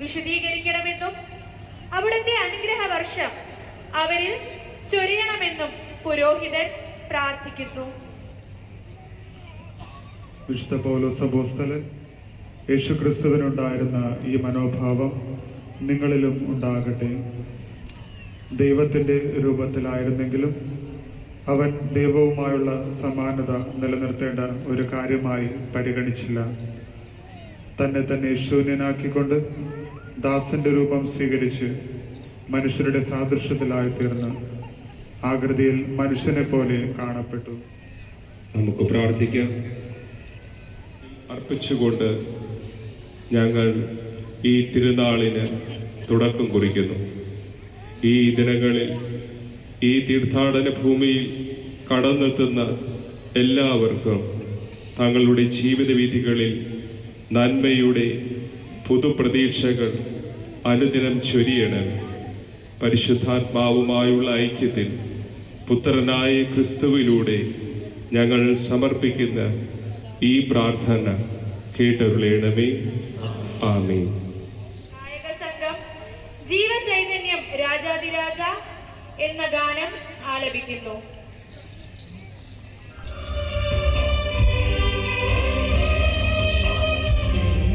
വിശദീകരിക്കണമെന്നും അവിടുത്തെ അനുഗ്രഹ വർഷം അവരിൽ ചൊരിയണമെന്നും പുരോഹിതൻ പ്രാർത്ഥിക്കുന്നു. വിശുദ്ധ പൗലോസ് അപ്പോസ്തലൻ യേശുക്രിസ്തുവിനുണ്ടായിരുന്ന ഈ മനോഭാവം നിങ്ങളിലും ഉണ്ടാകട്ടെ. ദൈവത്തിന്റെ രൂപത്തിലായിരുന്നെങ്കിലും അവൻ ദൈവവുമായുള്ള സമാനത നിലനിർത്തേണ്ട ഒരു കാര്യമായി പരിഗണിച്ചില്ല. തന്നെ തന്നെ ശൂന്യനാക്കിക്കൊണ്ട് ദാസന്റെ രൂപം സ്വീകരിച്ച് മനുഷ്യരുടെ സാദൃശ്യത്തിലായി തീർന്ന് ആകൃതിയിൽ മനുഷ്യനെ പോലെ കാണപ്പെട്ടു. നമുക്ക് പ്രാർത്ഥിക്കാം. അർപ്പിച്ചുകൊണ്ട് ഞങ്ങൾ ഈ തിരുനാളിന് തുടക്കം കുറിക്കുന്നു. ഈ ദിനങ്ങളിൽ ഈ തീർത്ഥാടന ഭൂമിയിൽ കടന്നെത്തുന്ന എല്ലാവർക്കും തങ്ങളുടെ ജീവിത വീഥികളിൽ നന്മയുടെ പുതുപ്രതീക്ഷകൾ അനുദിനം ചൊരിയണം പരിശുദ്ധാത്മാവുമായുള്ള ഐക്യത്തിൽ പുത്രനായ ക്രിസ്തുവിലൂടെ ഞങ്ങൾ സമർപ്പിക്കുന്ന ഈ പ്രാർത്ഥന കേട്ടരുളേണമേ. ആമേ ജീവചൈതന്യം രാജാതിരാജ എന്ന ഗാനം ആലപിക്കുന്നു.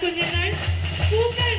Kunjanan, Kuka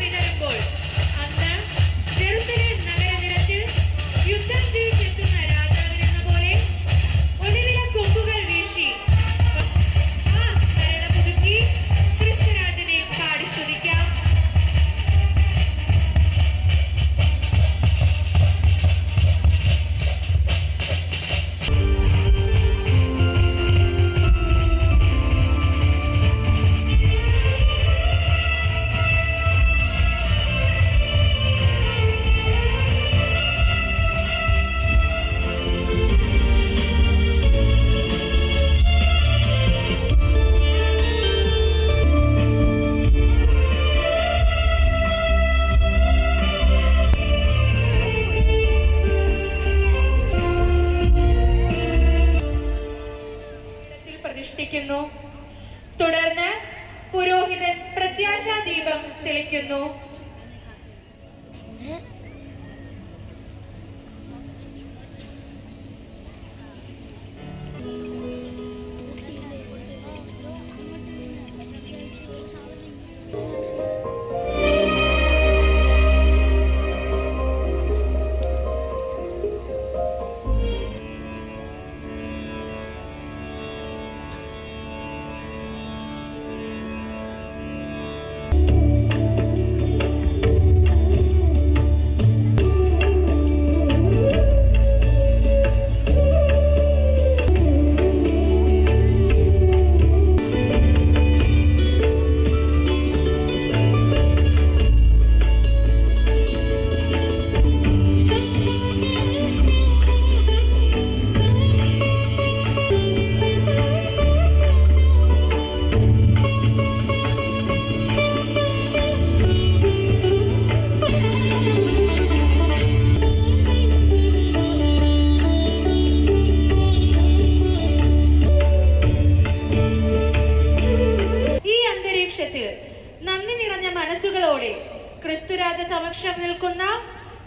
ക്രിസ്തുരാജ സമക്ഷം നിൽക്കുന്ന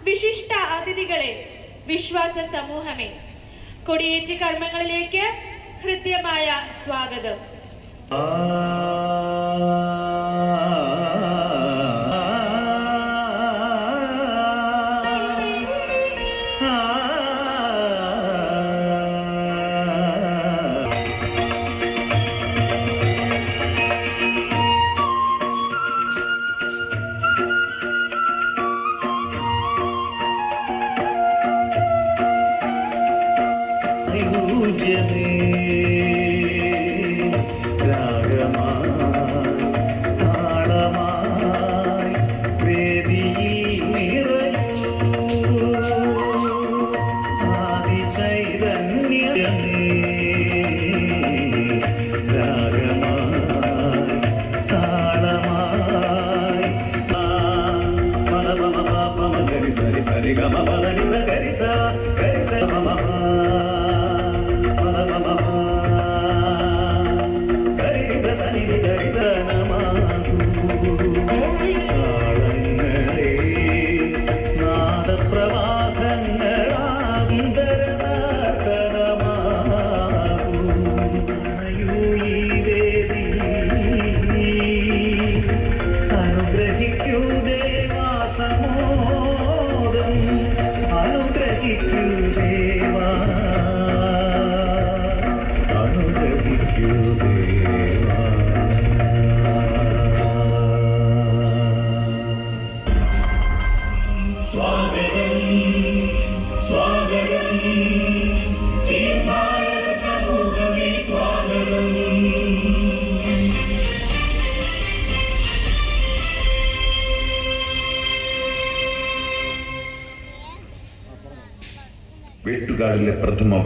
വിശിഷ്ട അതിഥികളെ വിശ്വാസ സമൂഹമേ കൊടിയേറ്റ കർമ്മങ്ങളിലേക്ക് ഹൃദ്യമായ സ്വാഗതം.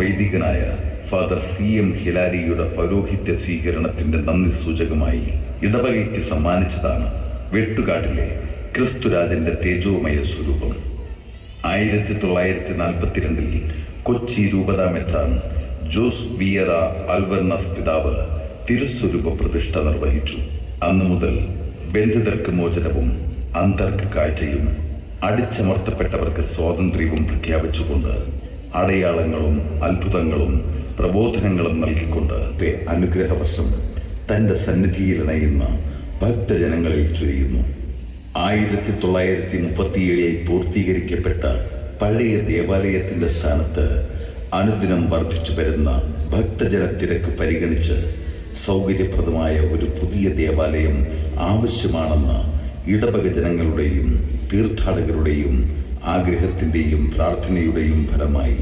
വൈദികനായ ഫാദർ സി എം ഹിലാരിയുടെ പൗരോഹിത്യ സ്വീകരണത്തിന്റെ നന്ദി സൂചകമായി ഇടവകയ്ക്ക് സമ്മാനിച്ചതാണ് വെട്ടുകാട്ടിലെ ക്രിസ്തുരാജന്റെ തേജോമയ സ്വരൂപം. ആയിരത്തി തൊള്ളായിരത്തി നാൽപ്പത്തിരണ്ടിൽ കൊച്ചി രൂപതാ മെത്രാൻ ജോസ് വിയറ അൽവർണസ് പിതാവ് തിരുസ്വരൂപ പ്രതിഷ്ഠ നിർവഹിച്ചു. അന്നു മുതൽ ബന്ധിതർക്ക് മോചനവും അന്തർക്ക് കാഴ്ചയും അടിച്ചമർത്തപ്പെട്ടവർക്ക് സ്വാതന്ത്ര്യവും പ്രഖ്യാപിച്ചുകൊണ്ട് അടയാളങ്ങളും അത്ഭുതങ്ങളും പ്രബോധനങ്ങളും നൽകിക്കൊണ്ട് അനുഗ്രഹവശം തന്റെ സന്നിധിയിൽ ഇണയുന്ന ഭക്തജനങ്ങളിൽ ചൊരിയുന്നു. ആയിരത്തി തൊള്ളായിരത്തി മുപ്പത്തിയേഴിൽ പൂർത്തീകരിക്കപ്പെട്ട പഴയ ദേവാലയത്തിന്റെ സ്ഥാനത്ത് അനുദിനം വർദ്ധിച്ചു വരുന്ന ഭക്തജന തിരക്ക് പരിഗണിച്ച് സൗകര്യപ്രദമായ ഒരു പുതിയ ദേവാലയം ആവശ്യമാണെന്ന് ഇടവക ജനങ്ങളുടെയും തീർത്ഥാടകരുടെയും ആഗ്രഹത്തിന്റെയും പ്രാർത്ഥനയുടെയും ഫലമായി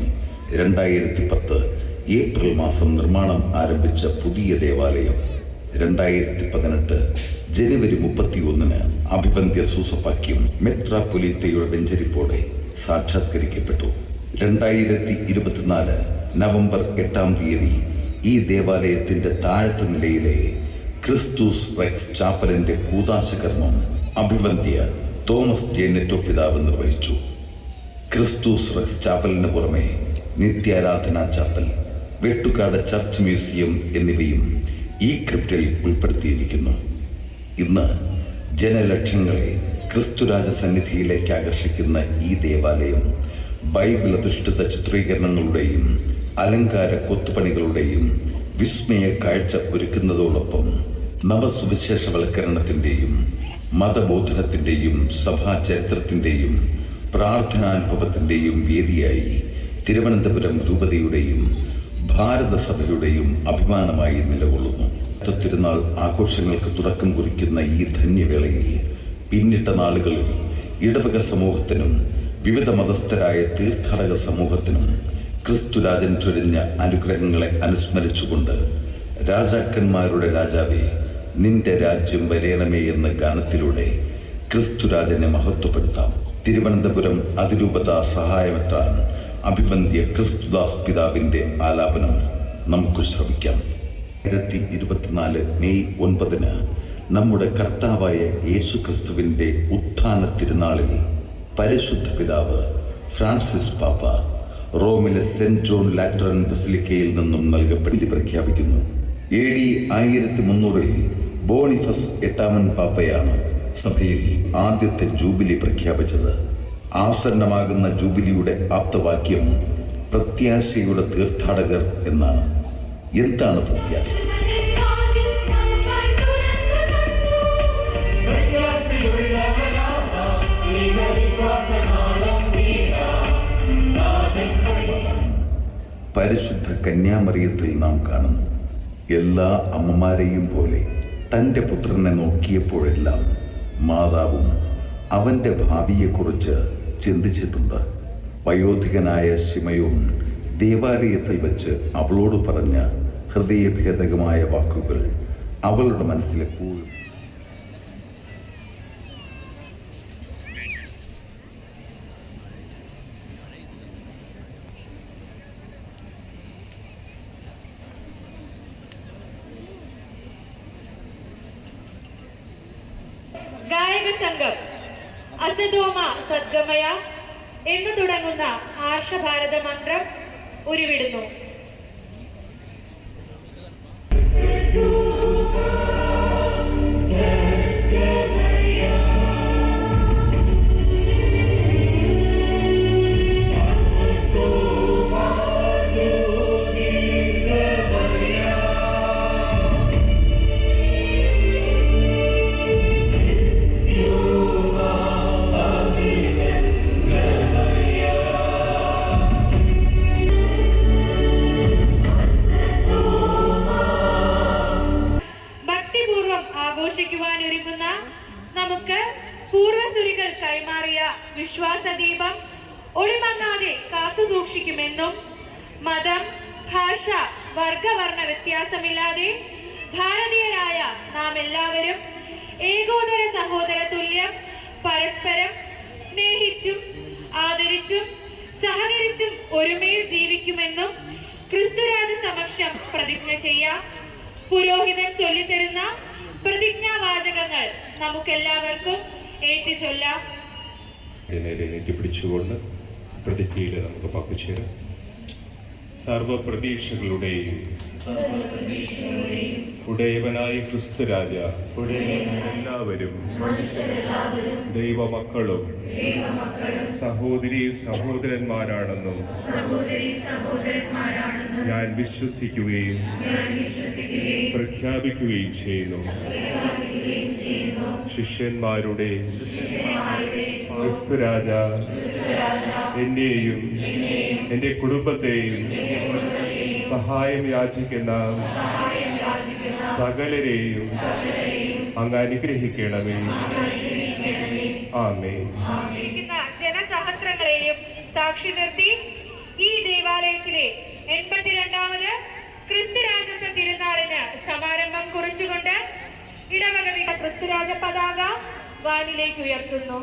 രണ്ടായിരത്തി പത്ത് ഏപ്രിൽ മാസം നിർമ്മാണം ആരംഭിച്ച പുതിയ ദേവാലയം. രണ്ടായിരത്തി പതിനെട്ട് ജനുവരി മുപ്പത്തി ഒന്നിന് അഭിവന്ധ്യ സൂസപ്പാക്യം പുലിത്തയുടെ വെഞ്ചരിപ്പോടെ സാക്ഷാത്കരിക്കപ്പെട്ടു. രണ്ടായിരത്തി ഇരുപത്തിനാല് നവംബർ എട്ടാം തീയതി ഈ ദേവാലയത്തിന്റെ താഴത്തെ നിലയിലെ ക്രിസ്തുസ് റെക്സ് ചാപ്പലിന്റെ കൂതാശകർമ്മം അഭിവന്ധ്യ തോമസ് ജെ നെറ്റോ പിതാവ് നിർവഹിച്ചു. ക്രിസ്തുസ് ചാപ്പലിന് പുറമെ നിത്യാരാധന ചാപ്പൽ വെട്ടുകാട് ചർച്ച് മ്യൂസിയം എന്നിവയും ഈ ക്രിപ്റ്റിൽ ഉൾപ്പെടുത്തിയിരിക്കുന്നു. ഇന്ന് ജനലക്ഷങ്ങളെ ക്രിസ്തുരാജ സന്നിധിയിലേക്ക് ആകർഷിക്കുന്ന ഈ ദേവാലയം ബൈബിൾ അധിഷ്ഠിത ചിത്രീകരണങ്ങളുടെയും അലങ്കാര കൊത്തുപണികളുടെയും വിസ്മയ കാഴ്ച ഒരുക്കുന്നതോടൊപ്പം നവസുവിശേഷവൽക്കരണത്തിന്റെയും മതബോധനത്തിന്റെയും സഭാചരിത്രത്തിന്റെയും പ്രാർത്ഥനാനുഭവത്തിന്റെയും വേദിയായി തിരുവനന്തപുരം രൂപതയുടെയും ഭാരതസഭയുടെയും അഭിമാനമായി നിലകൊള്ളുന്നു. തിരുനാൾ ആഘോഷങ്ങൾക്ക് തുടക്കം കുറിക്കുന്ന ഈ ധന്യവേളയിൽ പിന്നിട്ട നാളുകളിൽ ഇടവക സമൂഹത്തിനും വിവിധ മതസ്ഥരായ തീർത്ഥാടക സമൂഹത്തിനും ക്രിസ്തുരാജൻ ചൊരിഞ്ഞ അനുഗ്രഹങ്ങളെ അനുസ്മരിച്ചുകൊണ്ട് രാജാക്കന്മാരുടെ രാജാവേ നിന്റെ രാജ്യം വരയണമേ എന്ന ഗാനത്തിലൂടെ ക്രിസ്തുരാജനെ മഹത്വപ്പെടുത്താം. തിരുവനന്തപുരം അതിരൂപത സഹായമെത്രാൻ അഭിബന്ധ്യ ക്രിസ്തുദാസ് പിതാവിന്റെ ആലാപനം നമുക്ക് ശ്രമിക്കാം ആയിരത്തി ഇരുപത്തിനാല് മെയ് ഒൻപതിന് നമ്മുടെ കർത്താവായ യേശു ക്രിസ്തുവിന്റെ ഉത്ഥാന തിരുനാളിൽ പരിശുദ്ധ പിതാവ് ഫ്രാൻസിസ് പാപ്പ റോമിലെ സെന്റ് ജോൺ ലാറ്ററൻ ബസിലിക്കയിൽ നിന്നും നൽകപ്പെട്ടി പ്രഖ്യാപിക്കുന്നു. എ ഡി ആയിരത്തി മുന്നൂറിൽ ബോണിഫസ് എട്ടാമൻ പാപ്പയാണ് സഭയിൽ ആദ്യത്തെ ജൂബിലി പ്രഖ്യാപിച്ചത്. ആസന്നമാകുന്ന ജൂബിലിയുടെ ആപ്തവാക്യം പ്രത്യാശയുടെ തീർത്ഥാടകർ എന്നാണ്. എന്താണ് പ്രത്യാശ? പരിശുദ്ധ കന്യാമറിയത്തിൽ നാം കാണുന്നു. എല്ലാ അമ്മമാരെയും പോലെ തന്റെ പുത്രനെ നോക്കിയപ്പോഴെല്ലാം മാതാവും അവന്റെ ഭാവിയെക്കുറിച്ച് ചിന്തിച്ചിട്ടുണ്ട്. വയോധികനായ ശിമയോൻ ദേവാലയത്തിൽ വെച്ച് അവളോട് പറഞ്ഞ ഹൃദയഭേദകമായ വാക്കുകൾ അവളുടെ മനസ്സിലെപ്പോഴും ഗായക സംഘം അസതോമ സദ്ഗമയ എന്ന് തുടങ്ങുന്ന ആർഷഭാരത മന്ത്രം ഉരുവിടുന്നു. മതം ഭാഷ വർഗവർണ വ്യത്യാസമില്ലാതെ ഭാരതീയരായ നാം എല്ലാവരും ഏകോദര സഹോദര തുല്യം പരസ്പരം സ്നേഹിച്ചും ആദരിച്ചും സഹകരിച്ചും ഒരുമയിൽ ജീവിക്കുമെന്നും ക്രിസ്തുരാജ സമക്ഷം പ്രതിജ്ഞ ചെയ്യാം. പുരോഹിതൻ ചൊല്ലിത്തരുന്ന പ്രതിജ്ഞാവാചകങ്ങൾ നമുക്കെല്ലാവർക്കും ഏറ്റു ചൊല്ലാം പിടിച്ചുകൊണ്ട് പ്രതിജ്ഞയിൽ നമുക്ക് പങ്കുചേരാം. സർവപ്രതീക്ഷകളുടെയും ഉടയവനായ ക്രിസ്തുരാജ എല്ലാവരും ദൈവമക്കളും സഹോദരി സഹോദരന്മാരാണെന്നും ഞാൻ വിശ്വസിക്കുകയും പ്രഖ്യാപിക്കുകയും ചെയ്യുന്നു. ശിഷ്യന്മാരുടെ ക്രിസ്തുരാജ എന്നെയും എന്റെ കുടുംബത്തെയും സഹായം യാചിക്കുന്ന സകലരെയും അങ്ങ് അനുഗ്രഹിക്കണമേ. ആമേ ജനസഹസ്രങ്ങളെയും സാക്ഷി നിർത്തി ഈ ദേവാലയത്തിലെ എൺപത്തിരണ്ടാമത് ക്രിസ്തുരാജത്വ തിരുനാളിന് സമാരംഭം കുറിച്ചുകൊണ്ട് ഇടവക വിക ക്രിസ്തുരാജ പതാക വാനിലേക്ക് ഉയർത്തുന്നു.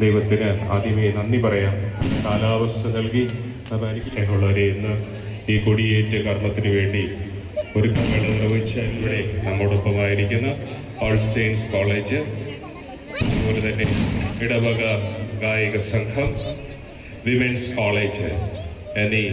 ദൈവത്തിന് ആദ്യമേ നന്ദി പറയാം. കാലാവസ്ഥ നൽകി സ്നേഹമുള്ളവരെ ഇന്ന് ഈ കൊടിയേറ്റ കർമ്മത്തിന് വേണ്ടി ഒരുക്കങ്ങൾ നിർവഹിച്ച ഇവിടെ നമ്മോടൊപ്പമായിരിക്കുന്ന. ഓൾ സെയിൻസ് കോളേജ് അതുപോലെ തന്നെ ഇടവക ഗായക സംഘം വിമൻസ് കോളേജ് എന്നീ